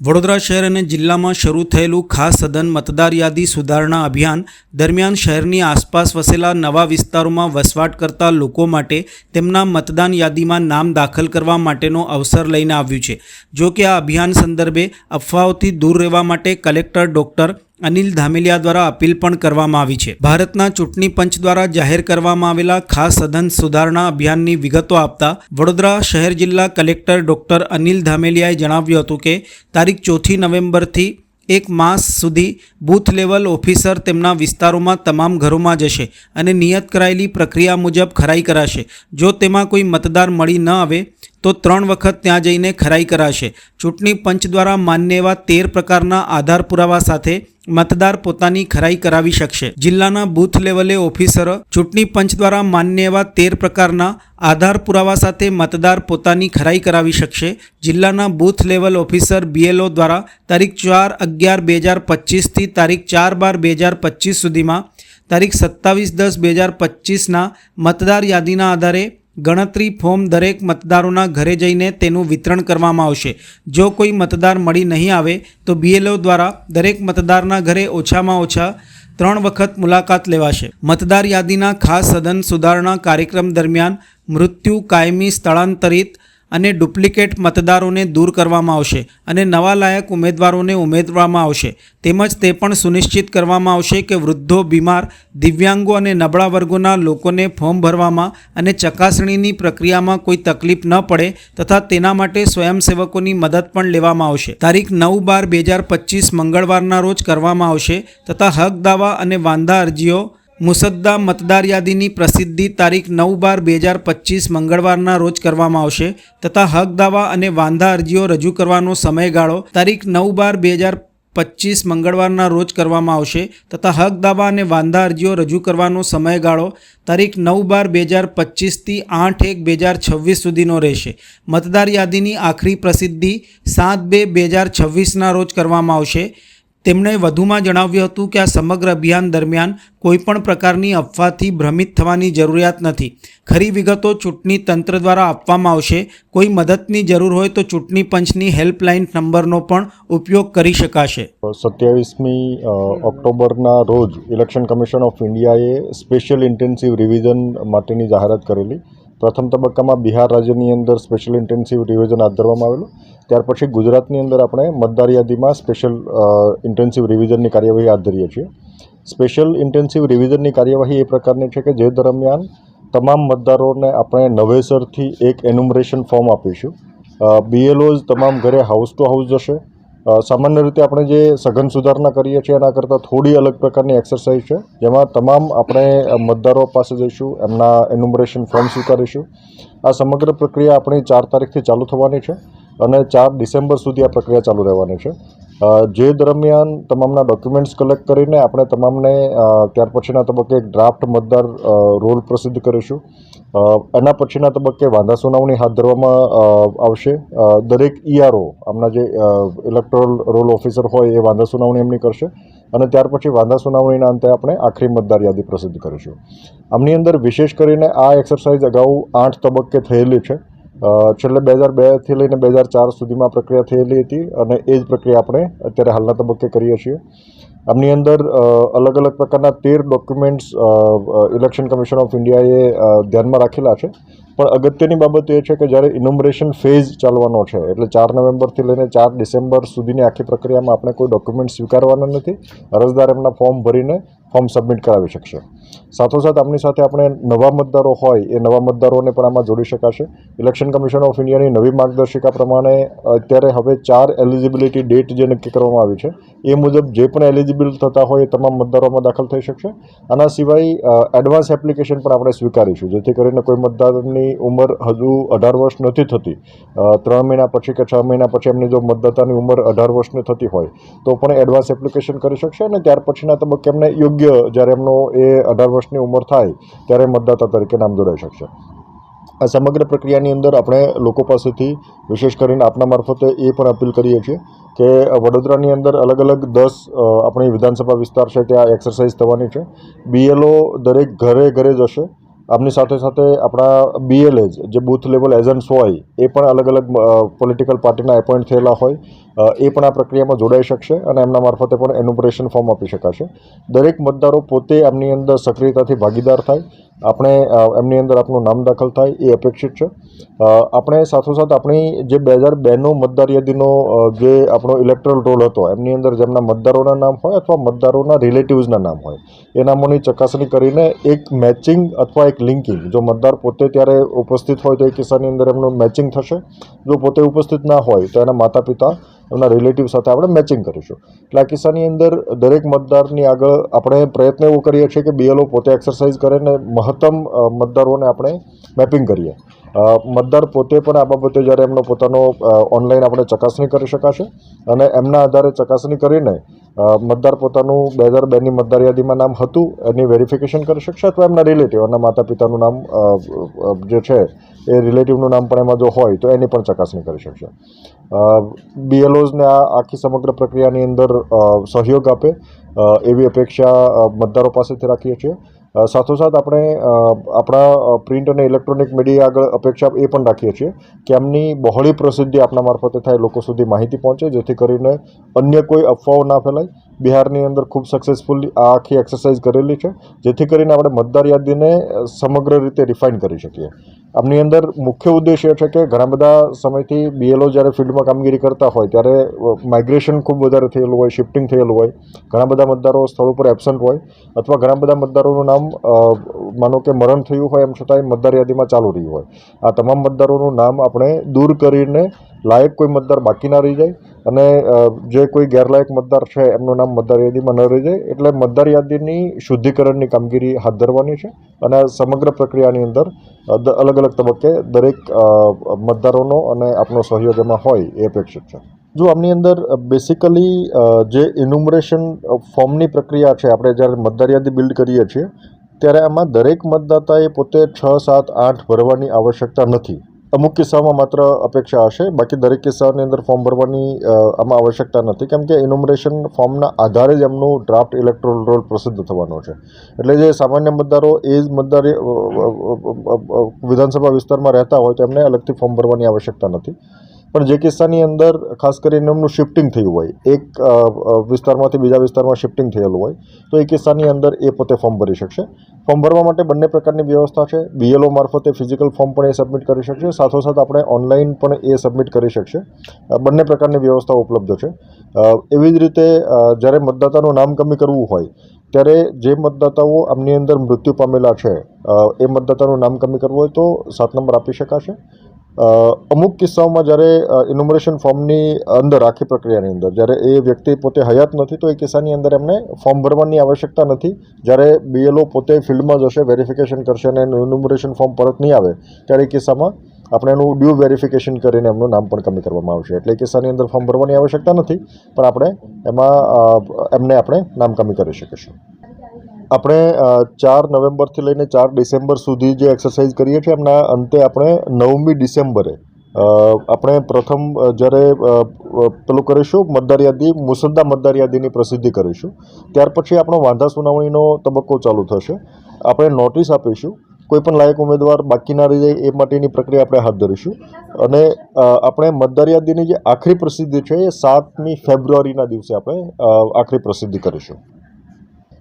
વડોદરા શહેર અને જિલ્લામાં શરૂ થયેલું ખાસ સદન મતદાર યાદી સુધારણા અભિયાન દરમિયાન શહેરની આસપાસ વસેલા નવા વિસ્તારોમાં વસવાટ કરતા લોકો માટે તેમના મતદાન યાદીમાં નામ દાખલ કરવા માટેનો અવસર લઈને આવ્યું છે. જો કે આ અભિયાન સંદર્ભે અફવાઓથી દૂર રહેવા માટે કલેક્ટર ડોક્ટર અનિલ ધામેલિયા દ્વારા અપીલ પણ કરવામાં આવી છે. ભારતના ચૂંટણી પંચ દ્વારા જાહેર કરવામાં આવેલા ખાસ સઘન સુધારણા અભિયાનની વિગતો આપતા વડોદરા શહેર જિલ્લા કલેક્ટર ડોક્ટર અનિલ ધામેલિયાએ જણાવ્યું હતું કે, તારીખ ચોથી નવેમ્બરથી એક માસ સુધી બૂથ લેવલ ઓફિસર તેમના વિસ્તારોમાં તમામ ઘરોમાં જશે અને નિયત કરાયેલી પ્રક્રિયા મુજબ ખરાઈ કરાશે. જો તેમાં કોઈ મતદાર મળી ન આવે, તો ત્રણ વખત ત્યાં જઈને ખરાઈ કરાશે. ચૂંટણી પંચ દ્વારા માન્ય એવા તેર પ્રકારના આધાર પુરાવા સાથે મતદાર પોતાની ખરાઈ કરાવી શકશે. જિલ્લાના બૂથ લેવલે ઓફિસર ચૂંટણી પંચ દ્વારા માન્ય એવા તેર પ્રકારના આધાર પુરાવા સાથે મતદાર પોતાની ખરાઈ કરાવી શકશે. જિલ્લાના બૂથ લેવલ ઓફિસર બીએલઓ દ્વારા તારીખ ચાર અગિયાર બે હજાર પચીસથી તારીખ ચાર બાર બે હજાર પચીસ સુધીમાં તારીખ સત્તાવીસ દસ બે હજાર પચીસના મતદાર યાદીના આધારે ગણતરી ફોર્મ દરેક મતદારોના ઘરે જઈને તેનું વિતરણ કરવામાં આવશે. જો કોઈ મતદાર મળી નહીં આવે, તો બીએલઓ દ્વારા દરેક મતદારના ઘરે ઓછામાં ઓછા ત્રણ વખત મુલાકાત લેવાશે. મતદાર યાદીના ખાસ સદન સુધારણા કાર્યક્રમ દરમિયાન મૃત્યુ કાયમી સ્થળાંતરિત અને ડુપ્લિકેટ મતદારોને દૂર કરવામાં આવશે અને નવા લાયક ઉમેદવારોને ઉમેરવામાં આવશે. તેમજ તે પણ સુનિશ્ચિત કરવામાં આવશે કે વૃદ્ધો, બીમાર, દિવ્યાંગો અને નબળા વર્ગોના લોકોને ફોર્મ ભરવામાં અને ચકાસણીની પ્રક્રિયામાં કોઈ તકલીફ ન પડે તથા તેના માટે સ્વયંસેવકોની મદદ પણ લેવામાં આવશે. તારીખ નવ બાર બે હજાર પચીસ મંગળવારના રોજ કરવામાં આવશે તથા હક દાવા અને વાંધા અરજીઓ મુસદ્દા મતદાર યાદીની પ્રસિદ્ધિ તારીખ નવ બાર બે હજાર પચીસ મંગળવારના રોજ કરવામાં આવશે તથા હક દાવા અને વાંધા અરજીઓ રજૂ કરવાનો સમયગાળો તારીખ નવ બાર બે હજાર પચીસ મંગળવારના રોજ કરવામાં આવશે તથા હક દાવા અને વાંધા અરજીઓ રજૂ કરવાનો સમયગાળો તારીખ નવ બાર બે હજાર પચીસથી આઠ એક બે હજાર છવ્વીસ સુધીનો રહેશે. મતદાર યાદીની આખરી પ્રસિદ્ધિ સાત બે બે હજાર છવ્વીસના રોજ કરવામાં આવશે. તેમણે વધુમાં જણાવ્યું હતું કે આ સમગ્ર અભિયાન દરમિયાન કોઈપણ પ્રકારની અફવાથી ભ્રમિત થવાની જરૂરિયાત નથી. ખરી વિગતો ચૂંટણી તંત્ર દ્વારા આપવામાં આવશે. કોઈ મદદની જરૂર હોય તો ચૂંટણી પંચની હેલ્પલાઇન નંબરનો પણ ઉપયોગ કરી શકાશે. સત્યાવીસમી ઓક્ટોબરના રોજ ઇલેક્શન કમિશન ઓફ ઇન્ડિયાએ સ્પેશિયલ ઇન્ટેન્સિવ રિવિઝન માટેની જાહેરાત કરેલી. પ્રથમ તબક્કામાં બિહાર રાજ્યની અંદર સ્પેશિયલ ઇન્ટેન્સિવ રિવિઝન હાથ ધરવામાં આવેલું. ત્યાર પછી ગુજરાતની અંદર આપણે મતદાર યાદીમાં સ્પેશિયલ ઇન્ટેન્સિવ રિવિઝનની કાર્યવાહી હાથ ધરીએ છીએ. સ્પેશિયલ ઇન્ટેન્સિવ રિવિઝનની કાર્યવાહી એ પ્રકારની છે કે જે દરમિયાન તમામ મતદારોને આપણે નવેસરથી એક એન્યુમરેશન ફોર્મ આપીશું. બીએલઓઝ તમામ ઘરે હાઉસ ટુ હાઉસ જશે. સામાન્ય રીતે આપણે જે સઘન સુધારણા કરીએ છીએ એના કરતાં થોડી અલગ પ્રકારની એક્સરસાઇઝ છે. જેમાં તમામ આપણે મતદારો પાસે જઈશું, એમના એન્યુમરેશન ફોર્મ સ્વીકારીશું. આ સમગ્ર પ્રક્રિયા આપણી ચાર તારીખથી ચાલુ થવાની છે. અને ચાર ડિસેમ્બર સુધી આ પ્રક્રિયા ચાલુ રહેવાની છે. જે દરમિયાન તમામના ડોક્યુમેન્ટ્સ કલેક્ટ કરીને આપણે તમામને ત્યાર પછીના તબક્કે ડ્રાફ્ટ મતદાર રોલ પ્રસિદ્ધ કરીશું. એના પછીના તબક્કે વાંધા સુનાવણી હાથ ધરવામાં આવશે. દરેક ઈઆરઓ આમના જે ઇલેક્ટોરલ રોલ ઓફિસર હોય એ વાંધા સુનાવણી એમની કરશે. અને ત્યાર પછી વાંધા સુનાવણીના અંતે આપણે આખરી મતદાર યાદી પ્રસિદ્ધ કરીશું. આમની અંદર વિશેષ કરીને આ એક્સરસાઇઝ અગાઉ આઠ તબક્કે થયેલી છે. છેલ્લે બે હજાર બેથી લઈને બે હજાર ચાર સુધીમાં પ્રક્રિયા થયેલી હતી અને એ જ પ્રક્રિયા આપણે અત્યારે હાલના તબક્કે કરીએ છીએ. આમની અંદર અલગ અલગ પ્રકારના તેર ડોક્યુમેન્ટ્સ ઇલેક્શન કમિશન ઓફ ઇન્ડિયાએ ધ્યાનમાં રાખેલા છે. પણ અગત્યની બાબત એ છે કે જ્યારે ઇનોમરેશન ફેઝ ચાલવાનો છે, એટલે ચાર નવેમ્બરથી લઈને ચાર ડિસેમ્બર સુધીની આખી પ્રક્રિયામાં આપણે કોઈ ડોક્યુમેન્ટ સ્વીકારવાના નથી. અરજદાર એમના ફોર્મ ભરીને ફોર્મ સબમિટ કરાવી શકશે. સાથોસાથ આપની સાથે આપણે નવા મતદારો હોય, એ નવા મતદારોને પણ આમાં જોડી શકાશે. ઇલેક્શન કમિશન ઓફ ઇન્ડિયાની નવી માર્ગદર્શિકા પ્રમાણે અત્યારે હવે ચાર એલિજિબિલિટી ડેટ જે નક્કી કરવામાં આવી છે, એ મુજબ જે પણ એલિજિબલ થતા હોય એ તમામ મતદારોમાં દાખલ થઈ શકશે. આના સિવાય એડવાન્સ એપ્લિકેશન પણ આપણે સ્વીકારીશું, જેથી કરીને કોઈ મતદારની ઉંમર હજુ અઢાર વર્ષ નથી થતી. ત્રણ મહિના પછી કે છ મહિના પછી એમની જો મતદાતાની ઉંમર અઢાર વર્ષની થતી હોય, તો પણ એડવાન્સ એપ્લિકેશન કરી શકશે અને ત્યાર પછીના તબક્કે એમને યોગ્ય જ્યારે એમનો એ અઢાર વર્ષની ઉંમર થાય ત્યારે મતદાતા તરીકે નામ જોડાઈ શકશે. આ સમગ્ર પ્રક્રિયાની અંદર આપણે લોકો પાસેથી વિશેષ કરીને આપના મારફતે એ પણ અપીલ કરીએ છીએ કે વડોદરાની અંદર અલગ અલગ દસ આપણી વિધાનસભા વિસ્તાર છે ત્યાં એક્સરસાઇઝ થવાની છે. બીએલઓ દરેક ઘરે ઘરે જશે આપની સાથે સાથે આપણા બીએલએજ જે બૂથ લેવલ એજન્ટ્સ હોય, એ પણ અલગ અલગ પોલિટિકલ પાર્ટીના એપોઇન્ટ થયેલા હોય. એ પણ આ પ્રક્રિયામાં જોડાઈ શકશે અને એમના મારફતે પણ એનુમરેશન ફોર્મ આપી શકાશે. દરેક મતદારો પોતે આમની અંદર સક્રિયતાથી ભાગીદાર થાય આપણે એમની અંદર આપનું નામ દાખલ થાય, એ અપેક્ષિત છે. આપણે સાથોસાથ આપણી જે બે હજાર બેનો મતદાર યાદીનો જે આપણો ઇલેક્ટ્રલ રોલ હતો, એમની અંદર જેમના મતદારોના નામ હોય અથવા મતદારોના રિલેટિવ્સના નામ હોય, એ નામોની ચકાસણી કરીને એક મેચિંગ અથવા એક લિંકિંગ જો મતદાર પોતે ત્યારે ઉપસ્થિત હોય તો એ કિસ્સાની અંદર એમનું મેચિંગ થશે. જો પોતે ઉપસ્થિત ના હોય તો એના માતા પિતા એમના રિલેટિવ સાથે આપણે મેચિંગ કરીશું. એટલે આ કિસ્સાની અંદર દરેક મતદારની આગળ આપણે પ્રયત્ન એવો કરીએ છીએ કે બીએલઓ પોતે એક્સરસાઇઝ કરે ને મહત્તમ મતદારોને આપણે મેપિંગ કરીએ. મતદાર પોતે પણ આ બાબતે જ્યારે એમનો પોતાનો ઓનલાઈન આપણે ચકાસણી કરી શકાશે અને એમના આધારે ચકાસણી કરીને મતદાર પોતાનું બે હજાર બેની મતદાર યાદીમાં નામ હતું, એની વેરિફિકેશન કરી શકશે અથવા એમના રિલેટિવ, એમના માતા પિતાનું નામ જે છે, એ રિલેટિવનું નામ પણ એમાં જો હોય તો એની પણ ચકાસણી કરી શકશે. બીએલઓઝને આ આખી સમગ્ર પ્રક્રિયાની અંદર સહયોગ આપે એવી અપેક્ષા મતદારો પાસેથી રાખીએ છીએ. સાથોસાથ આપણે આપણા પ્રિન્ટ અને ઇલેક્ટ્રોનિક મીડિયા આગળ અપેક્ષા એ પણ રાખીએ છીએ કે એમની બહોળી પ્રસિદ્ધિ આપણા મારફતે થાય, લોકો સુધી માહિતી પહોંચે, જેથી કરીને અન્ય કોઈ અફવાઓ ના ફેલાય. બિહારની અંદર ખૂબ સક્સેસફુલી આ આખી એક્સરસાઇઝ કરેલી છે, જેથી કરીને આપણે મતદાર યાદીને સમગ્ર રીતે રિફાઇન કરી શકીએ. આમની અંદર મુખ્ય ઉદ્દેશ એ છે કે ઘણા બધા સમયથી બીએલઓ જ્યારે ફિલ્ડમાં કામગીરી કરતા હોય, ત્યારે માઇગ્રેશન ખૂબ વધારે થયેલું હોય શિફ્ટિંગ થયેલું હોય, ઘણા બધા મતદારો સ્થળ ઉપર એબસન્ટ હોય અથવા ઘણા બધા મતદારોનું નામ માનો કે મરણ થયું હોય એમ છતાંય મતદાર યાદીમાં ચાલુ રહ્યું હોય. આ તમામ મતદારોનું નામ આપણે દૂર કરીને લાયક કોઈ મતદાર બાકી ના રહી જાય. અને જે કોઈ ગેરલાયક મતદાર છે, એમનું નામ મતદાર યાદીમાં ન રહી જાય, એટલે મતદાર યાદીની શુદ્ધિકરણની કામગીરી હાથ ધરવાની છે અને સમગ્ર પ્રક્રિયાની અંદર અલગ અલગ તબક્કે દરેક મતદારોનો અને આપનો સહયોગ એમાં હોય એ અપેક્ષિત છે. જો આમની અંદર બેસિકલી જે ઇન્યુમરેશન ફોર્મની પ્રક્રિયા છે, આપણે જ્યારે મતદાર યાદી બિલ્ડ કરીએ છીએ, ત્યારે આમાં દરેક મતદાતાએ પોતે છ, સાત, આઠ ભરવાની આવશ્યકતા નથી. અમુક કિસ્સામાં માત્ર અપેક્ષા હશે. બાકી દરેક કિસ્સાની અંદર ફોર્મ ભરવાની આમાં આવશ્યકતા નથી. કેમ કે ઇન્યુમરેશન ફોર્મના આધારે જ એમનું ડ્રાફ્ટ ઇલેક્ટ્રોલ રોલ પ્રસિદ્ધ થવાનો છે. એટલે જે સામાન્ય મતદારો એ જ મતદાર વિધાનસભા વિસ્તારમાં રહેતા હોય તો એમને અલગથી ફોર્મ ભરવાની આવશ્યકતા નથી. પણ જે કિસ્સાની અંદર ખાસ કરીને એમનું શિફ્ટિંગ થયું હોય, એક વિસ્તારમાંથી બીજા વિસ્તારમાં શિફ્ટિંગ થયેલું હોય, તો એ કિસ્સાની અંદર એ પોતે ફોર્મ ભરી શકશે. ફોર્મ ભરવા માટે બંને પ્રકારની વ્યવસ્થા છે. બીએલઓ મારફતે ફિઝિકલ ફોર્મ પણ એ સબમિટ કરી શકશે. સાથોસાથ આપણે ઓનલાઈન પણ એ સબમિટ કરી શકશે. બંને પ્રકારની વ્યવસ્થા ઉપલબ્ધ છે. એવી જ રીતે જ્યારે મતદાતાનું નામ કમી કરવું હોય, ત્યારે જે મતદાતાઓ આમની અંદર મૃત્યુ પામેલા છે એ મતદાતાનું નામ કમી કરવું હોય તો સાત નંબર આપી શકાશે. અમુક કિસ્સાઓમાં જ્યારે ઇન્યુમરેશન ફોર્મની અંદર આખી પ્રક્રિયાની અંદર, જ્યારે એ વ્યક્તિ પોતે હયાત નથી, તો એ કિસ્સાની અંદર એમને ફોર્મ ભરવાની આવશ્યકતા નથી. જ્યારે બીએલઓ પોતે ફિલ્ડમાં જશે વેરિફિકેશન કરશે અને એનું ઇન્યુમરેશન ફોર્મ પરત નહીં આવે, ત્યારે એ કિસ્સામાં આપણે એનું ડ્યુ વેરિફિકેશન કરીને એમનું નામ પણ કમી કરવામાં આવશે. એટલે એ કિસ્સાની અંદર ફોર્મ ભરવાની આવશ્યકતા નથી, પણ આપણે એમાં એમને આપણે નામ કમી કરી શકીશું. આપણે ચાર નવેમ્બરથી લઈને ચાર ડિસેમ્બર સુધી જે એક્સરસાઇઝ કરીએ છીએ, એમના અંતે આપણે નવમી ડિસેમ્બરે આપણે પ્રથમ જ્યારે પેલું કરીશું, મતદાર યાદી, મુસદ્દા મતદાર યાદીની પ્રસિદ્ધિ કરીશું. ત્યાર પછી આપણો વાંધા સુનાવણીનો તબક્કો ચાલુ થશે. આપણે નોટિસ આપીશું. કોઈપણ લાયક ઉમેદવાર બાકીના રહી જાય એ માટેની પ્રક્રિયા આપણે હાથ ધરીશું. અને આપણે મતદાર યાદીની જે આખરી પ્રસિદ્ધિ છે, એ સાતમી ફેબ્રુઆરીના દિવસે આપણે આખરી પ્રસિદ્ધિ કરીશું.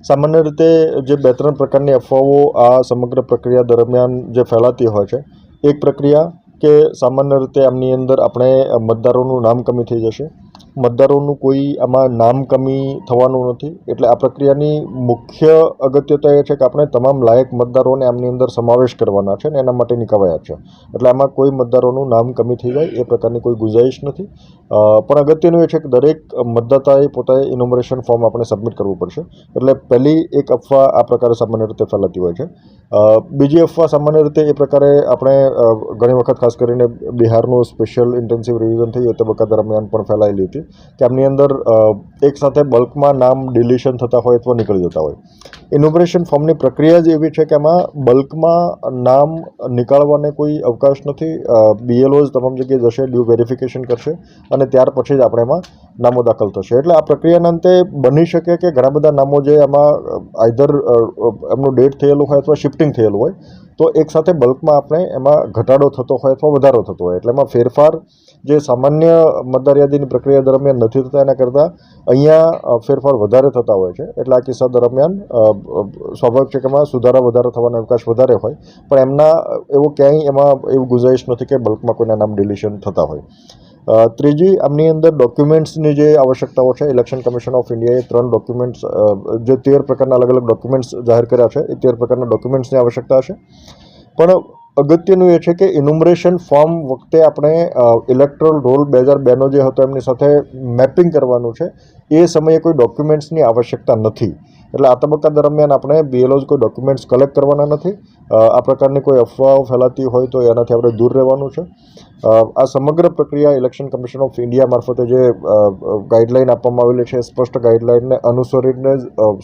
સામાન્ય રીતે જે બે ત્રણ પ્રકારની અફવાઓ આ સમગ્ર પ્રક્રિયા દરમિયાન જે ફેલાતી હોય છે, એક પ્રક્રિયા કે સામાન્ય રીતે આમની અંદર આપણે મતદારોનું નામ કમી થઈ જશે મતદારોનું કોઈ આમાં નામ કમી થવાનું નથી. એટલે આ પ્રક્રિયાની મુખ્ય અગત્યતા એ છે કે આપણે તમામ લાયક મતદારોને આમની અંદર સમાવેશ કરવાના છે ને એના માટેની કવાયત છે. એટલે આમાં કોઈ મતદારોનું નામ કમી થઈ જાય એ પ્રકારની કોઈ ગુંજાઈશ નથી. પણ અગત્યનું એ છે કે દરેક મતદાતાએ પોતાએ ઇનોમરેશન ફોર્મ આપણે સબમિટ કરવું પડશે. એટલે પહેલી એક અફવા આ પ્રકારે સામાન્ય રીતે ફેલાતી હોય છે. બીજી અફવા સામાન્ય રીતે એ પ્રકારે આપણે ઘણી વખત ખાસ કરીને બિહારનું સ્પેશિયલ ઇન્ટેન્સિવ રિવિઝન થયું એ તબક્કા દરમિયાન પણ ફેલાયેલી હતી. કે આમની અંદર એકસાથે એક સાથે બલ્કમાં નામ ડિલિશન થતા હોય અથવા નીકળી જતા હોય. ઇનોગ્રેશન ફોર્મની પ્રક્રિયા જ એવી છે કે એમાં બલ્કમાં નામ નીકાળવાને કોઈ અવકાશ નથી. બીએલઓઝ તમામ જગ્યાએ જશે ડ્યુ વેરિફિકેશન કરશે અને ત્યાર પછી જ આપણે એમાં નામો દાખલ થશે. એટલે આ પ્રક્રિયાના અંતે બની શકે કે ઘણા બધા નામો જે એમાં આઈધર એમનું ડેટ થયેલું હોય અથવા શિફ્ટિંગ થયેલું હોય, તો એક સાથે બલ્કમાં આપણે એમાં ઘટાડો થતો હોય અથવા વધારો થતો હોય. એટલે એમાં ફેરફાર જે સામાન્ય મતદાર યાદીની પ્રક્રિયા દરમિયાન નથી થતા એના કરતાં અહીંયા ફેરફાર વધારે થતા હોય છે. એટલે આ કિસ્સા દરમિયાન સ્વાભાવિક છે કે એમાં સુધારા વધારો થવાનો અવકાશ વધારે હોય. પણ એમના, એવો ક્યાંય એમાં એવું ગુંજાઈશ નથી કે બલ્કમાં કોઈના નામ ડિલિશન થતા હોય. ત્રીજી, આમની અંદર ડોક્યુમેન્ટ્સની જે આવશ્યકતાઓ છે, ઇલેક્શન કમિશન ઓફ ઇન્ડિયાએ ત્રણ ડોક્યુમેન્ટ્સ જે તેર પ્રકારના અલગ અલગ ડોક્યુમેન્ટ્સ જાહેર કર્યા છે. એ તેર પ્રકારના ડોક્યુમેન્ટ્સની આવશ્યકતા છે. પણ અગત્યનું એ છે કે ઇન્યુમરેશન ફોર્મ વખતે આપણે ઇલેક્ટ્રોલ રોલ બે હજાર બેનો જે હતો એમની સાથે મેપિંગ કરવાનું છે. એ સમયે કોઈ ડોક્યુમેન્ટ્સની આવશ્યકતા નથી. એટલે આ તબક્કા દરમિયાન આપણે બીએલઓઝ કોઈ ડોક્યુમેન્ટ્સ કલેક્ટ કરવાના નથી. આ પ્રકારની કોઈ અફવાઓ ફેલાતી હોય તો એનાથી આપણે દૂર રહેવાનું છે. આ સમગ્ર પ્રક્રિયા ઇલેક્શન કમિશન ઓફ ઇન્ડિયા મારફતે જે ગાઈડલાઇન આપવામાં આવેલી છે, સ્પષ્ટ ગાઈડલાઇનને અનુસરીને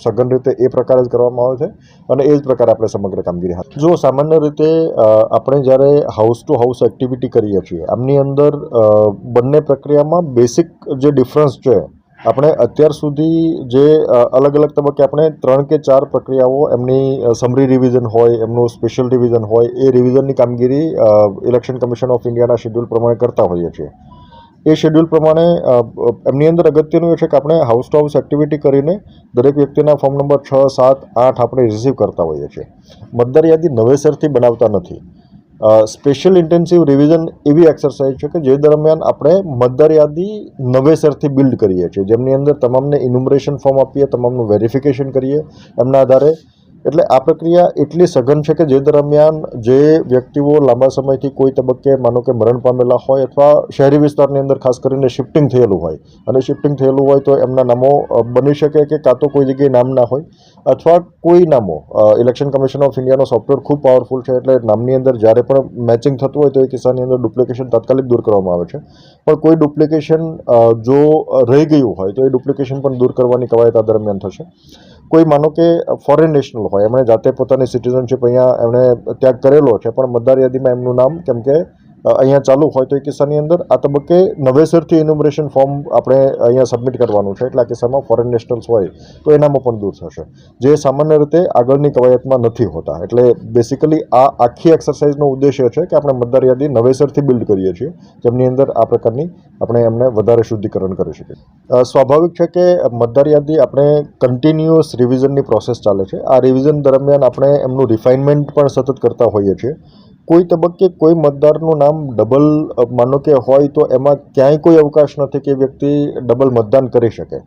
સઘન રીતે એ પ્રકારે જ કરવામાં આવે છે અને એ જ પ્રકારે આપણે સમગ્ર કામગીરી હાથ જો સામાન્ય રીતે આપણે જ્યારે હાઉસ ટુ હાઉસ એક્ટિવિટી કરીએ છીએ, આમની અંદર બંને પ્રક્રિયામાં બેસિક જે ડિફરન્સ છે આપણે અત્યાર સુધી જે અલગ અલગ તબક્કે આપણે ત્રણ કે ચાર પ્રક્રિયાઓ એમની સમરી રિવિઝન હોય, એમનું સ્પેશિયલ રિવિઝન હોય, એ રિવિઝનની કામગીરી ઇલેક્શન કમિશન ઓફ ઇન્ડિયાના શેડ્યુલ પ્રમાણે કરતા હોઈએ છીએ. એ શેડ્યુલ પ્રમાણે એમની અંદર અગત્યનું એ છે કે આપણે હાઉસ ટુ હાઉસ એક્ટિવિટી કરીને દરેક વ્યક્તિના ફોર્મ નંબર છ, સાત, આઠ આપણે રિસીવ કરતા હોઈએ છીએ. મતદાર યાદી નવેસરથી બનાવતા નથી. સ્પેશિયલ ઇન્ટેન્સિવ રિવિઝન એવી એક્સરસાઇઝ છે કે જે દરમિયાન આપણે મતદાર યાદી નવેસરથી બિલ્ડ કરીએ છીએ. જેમની અંદર તમામને ઇન્યુમરેશન ફોર્મ આપીએ, તમામનું વેરિફિકેશન કરીએ. એમના આધારે એટલે આ પ્રક્રિયા એટલી સઘન છે કે જે દરમિયાન જે વ્યક્તિઓ લાંબા સમયથી કોઈ તબક્કે માનો કે મરણ પામેલા હોય અથવા શહેરી વિસ્તારની અંદર ખાસ કરીને શિફ્ટિંગ થયેલું હોય અને શિફ્ટિંગ થયેલું હોય તો એમના નામો બની શકે કે કાં તો કોઈ જગ્યાએ નામ ના હોય અથવા કોઈ નામો. ઇલેક્શન કમિશન ઓફ ઇન્ડિયાનો સોફ્ટવેર ખૂબ પાવરફુલ છે એટલે નામની અંદર જ્યારે પણ મેચિંગ થતું હોય તો એ કિસ્સાની અંદર ડુપ્લિકેશન તાત્કાલિક દૂર કરવામાં આવે છે. પણ કોઈ ડુપ્લિકેશન જો રહી ગયું હોય તો એ ડુપ્લિકેશન પણ દૂર કરવાની કવાયત આ દરમિયાન થશે. કોઈ માનો કે ફોરેન નેશનલ હોય, એમણે જાતે પોતાની સિટીઝનશીપ અહીંયા એમણે ત્યાગ કરેલો છે, પણ મતદાર યાદીમાં એમનું નામ, કેમ કે અહીંયા ચાલુ હોય તો એ કિસ્સાની અંદર આ તબક્કે નવેસરથી ઇન્યુમરેશન ફોર્મ આપણે અહીંયા સબમિટ કરવાનું છે. એટલે આ કિસ્સામાં ફોરેન નેશનલ્સ હોય તો એનામાં પણ દૂર થશે. જે સામાન્ય રીતે આગળની કવાયતમાં નથી હોતા. એટલે બેસિકલી આ આખી એક્સરસાઇઝનો ઉદ્દેશ્ય છે કે આપણે મતદાર યાદી નવેસરથી બિલ્ડ કરીએ છીએ. જેમની અંદર આ પ્રકારની આપણે એમને વધારે શુદ્ધિકરણ કરી શકીએ. સ્વાભાવિક છે કે મતદાર યાદી આપણે કન્ટિન્યુઅસ રિવિઝનની પ્રોસેસ ચાલે છે. આ રિવિઝન દરમિયાન આપણે એમનું રિફાઇનમેન્ટ પણ સતત કરતા હોઈએ છીએ. કોઈ તબક્કે કોઈ મતદારનું નામ ડબલ માનો કે હોય તો એમાં ક્યાંય કોઈ અવકાશ નથી કે વ્યક્તિ ડબલ મતદાન કરી શકે.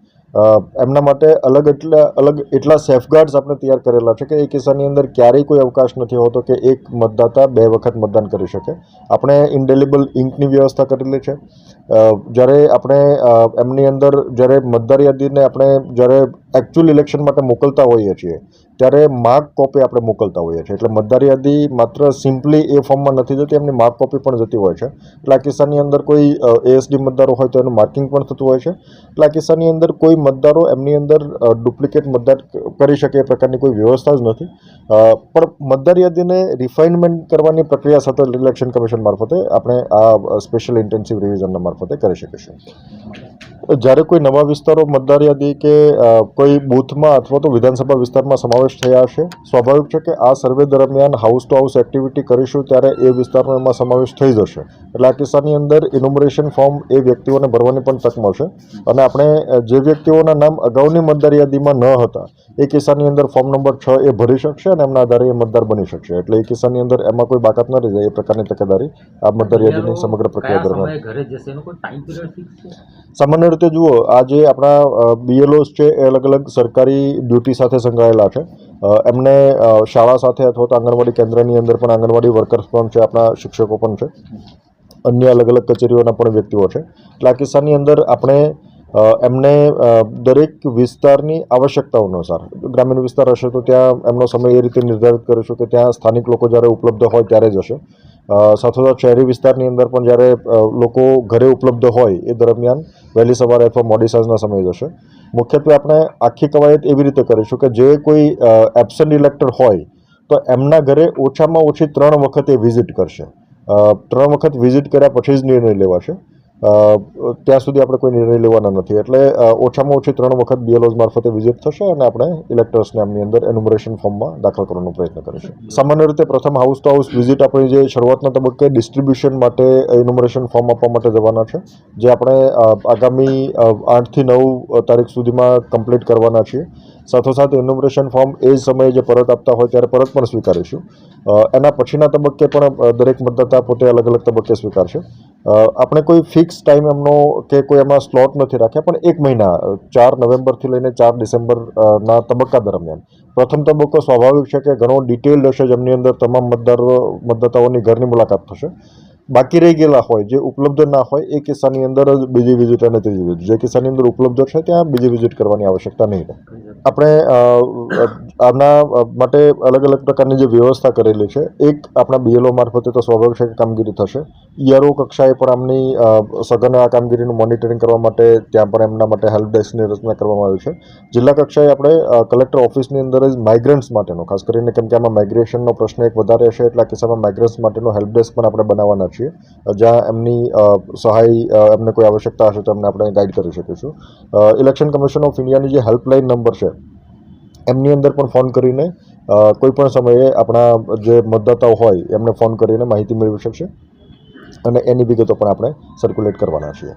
એમના માટે અલગ એટલા અલગ એટલા સેફગાર્ડ્સ આપણે તૈયાર કરેલા છે કે એ કિસ્સાની અંદર ક્યારેય કોઈ અવકાશ નથી હોતો કે એક મતદાતા બે વખત મતદાન કરી શકે. આપણે ઇન્ડેલિબલ ઇંકની વ્યવસ્થા કરેલી છે. જ્યારે આપણે એમની અંદર જ્યારે મતદાર યાદીને આપણે જ્યારે એકચ્યુઅલ ઇલેક્શન માટે મોકલતા હોઈએ છીએ ત્યારે માર્ક કોપી આપણે મોકલતા હોઈએ છીએ. એટલે મતદાર યાદી માત્ર સિમ્પલી એ ફોર્મમાં નથી જતી, એમની માર્ક કોપી પણ જતી હોય છે. એટલે આ કિસ્સાની અંદર કોઈ એએસડી મતદારો હોય તો એનું માર્કિંગ પણ થતું હોય છે. એટલે આ કિસ્સાની અંદર કોઈ મતદારો એમની અંદર ડુપ્લિકેટ મતદાર કરી શકે એ પ્રકારની કોઈ વ્યવસ્થા જ નથી. પણ મતદાર યાદીને રિફાઇનમેન્ટ કરવાની પ્રક્રિયા સતત ઇલેક્શન કમિશન મારફતે આપણે આ સ્પેશિયલ ઇન્ટેન્સિવ રિવિઝનના મારફતે કરી શકીશું. જ્યારે કોઈ નવા વિસ્તારો મતદાર યાદી કે કોઈ બૂથમાં અથવા તો વિધાનસભા વિસ્તારમાં સમાવેશ થયા હશે સ્વાભાવિક છે કે આ સર્વે દરમિયાન હાઉસ ટુ હાઉસ એક્ટિવિટી કરીશું ત્યારે એ વિસ્તારનો એમાં સમાવેશ થઈ જશે. એટલે આ કિસ્સાની અંદર ઇન્યુમરેશન ફોર્મ એ વ્યક્તિઓને ભરવાની પણ તક મળશે. અને આપણે જે વ્યક્તિઓના નામ અગાઉની મતદાર યાદીમાં ન હતા એ કિસ્સાની અંદર ફોર્મ નંબર છ એ ભરી શકશે અને એમના આધારે એ મતદાર બની શકશે. એટલે એ કિસ્સાની અંદર એમાં કોઈ બાકાત ન રહી જાય એ પ્રકારની તકેદારી આ મતદાર યાદીની સમગ્ર પ્રક્રિયા દરમિયાન. સામાન્ય રીતે જુઓ આ જે આપણા બીએલઓસ છે એ અલગ અલગ સરકારી ડ્યુટી સાથે સંકળાયેલા છે. એમને શાળા સાથે અથવા તો આંગણવાડી કેન્દ્રની અંદર પણ આંગણવાડી વર્કર્સ પણ છે આપણા શિક્ષકો પણ છે. અન્ય અલગ અલગ કચેરીઓના પણ વ્યક્તિઓ છે. એટલે આ કિસ્સાની અંદર આપણે એમને દરેક વિસ્તારની આવશ્યકતાઓ અનુસાર ગ્રામીણ વિસ્તાર હશે તો ત્યાં એમનો સમય એ રીતે નિર્ધારિત કરીશું કે ત્યાં સ્થાનિક લોકો જ્યારે ઉપલબ્ધ હોય ત્યારે જ હશે. અ, સાથોસાથ શહેરી વિસ્તારની અંદર પણ જ્યારે લોકો ઘરે ઉપલબ્ધ હોય એ દરમિયાન વહેલી સવારે અથવા મોડી સાંજના સમયે જશે મુખ્યત્વે આપણે આખી કવાયત એવી રીતે કરીશું કે જે કોઈ એબસન્ટ ઇલેક્ટર હોય, તો એમના ઘરે ઓછામાં ઓછી ત્રણ વખત એ વિઝિટ કરશે. ત્રણ વખત વિઝિટ કર્યા પછી જ નિર્ણય લેવાશે. ત્યાં સુધી આપણે કોઈ નિર્ણય લેવાના નથી. એટલે ઓછામાં ઓછી ત્રણ વખત બીએલઓઝ મારફતે વિઝિટ થશે અને આપણે ઇલેક્ટર્સને આમની અંદર એન્યુમરેશન ફોર્મમાં દાખલ કરવાનો પ્રયત્ન કરીશું. સામાન્ય રીતે પ્રથમ હાઉસ ટુ હાઉસ વિઝિટ આપણી જે શરૂઆતના તબક્કે ડિસ્ટ્રીબ્યુશન માટે એન્યુમરેશન ફોર્મ આપવા માટે જવાના છે, જે આપણે આગામી આઠથી નવ તારીખ સુધીમાં કમ્પ્લીટ કરવાના છીએ. સાથોસાથ એન્યુમરેશન ફોર્મ એ જ સમયે જે પરત આપતા હોય ત્યારે પરત પણ સ્વીકારીશું. એના પછીના તબક્કે પણ દરેક મતદાતા પોતે અલગ અલગ તબક્કે સ્વીકારશે. આપણે કોઈ ફિક્સ ટાઈમ એમનો કે કોઈ એમાં સ્લોટ નથી રાખ્યા, પણ એક મહિના ચાર નવેમ્બરથી લઈને ચાર ડિસેમ્બરના તબક્કા દરમિયાન. પ્રથમ તબક્કો સ્વાભાવિક છે કે ઘણો ડિટેલ્ડ હશે, જેમની અંદર તમામ મતદારો, મતદાતાઓની ઘરની મુલાકાત થશે. બાકી રહી ગયેલા હોય, જે ઉપલબ્ધ ના હોય, એ કિસ્સાની અંદર જ બીજી વિઝિટ અને ત્રીજી વિઝિટ જે કિસ્સાની અંદર ઉપલબ્ધ છે, ત્યાં બીજી વિઝિટ કરવાની આવશ્યકતા નહીં રહે. આપણે આના માટે અલગ અલગ પ્રકારની જે વ્યવસ્થા કરેલી છે, એક આપણા બીએલઓ મારફતે તો સ્વાભાવિક છે કે કામગીરી થશે. ઈઆરઓ કક્ષાએ પણ આમની સઘન આ કામગીરીનું મોનિટરિંગ કરવા માટે ત્યાં પણ એમના માટે હેલ્પ ડેસ્કની રચના કરવામાં આવી છે. જિલ્લા કક્ષાએ આપણે કલેક્ટર ઓફિસની અંદર જ માઇગ્રન્ટ્સ માટેનો, ખાસ કરીને કેમ કે આમાં માઇગ્રેશનનો પ્રશ્ન એક વધારે હશે એટલા કિસ્સામાં માઇગ્રન્ટ્સ માટેનો હેલ્પ ડેસ્ક પણ આપણે બનાવવાના છીએ. જ્યાં એમની સહાય એમને કોઈ આવશ્યકતા હશે તો એમને આપણે ગાઈડ કરી શકીશું. ઇલેક્શન કમિશન ઓફ ઇન્ડિયાની જે હેલ્પલાઇન નંબર છે, એમની અંદર પણ ફોન કરીને કોઈપણ કોઈ પણ સમયે આપણા જે મતદાતાઓ હોય, એમને ફોન કરીને માહિતી મેળવી શકશે. અને એની વિગતો પણ આપણે સર્ક્યુલેટ કરવાના છીએ.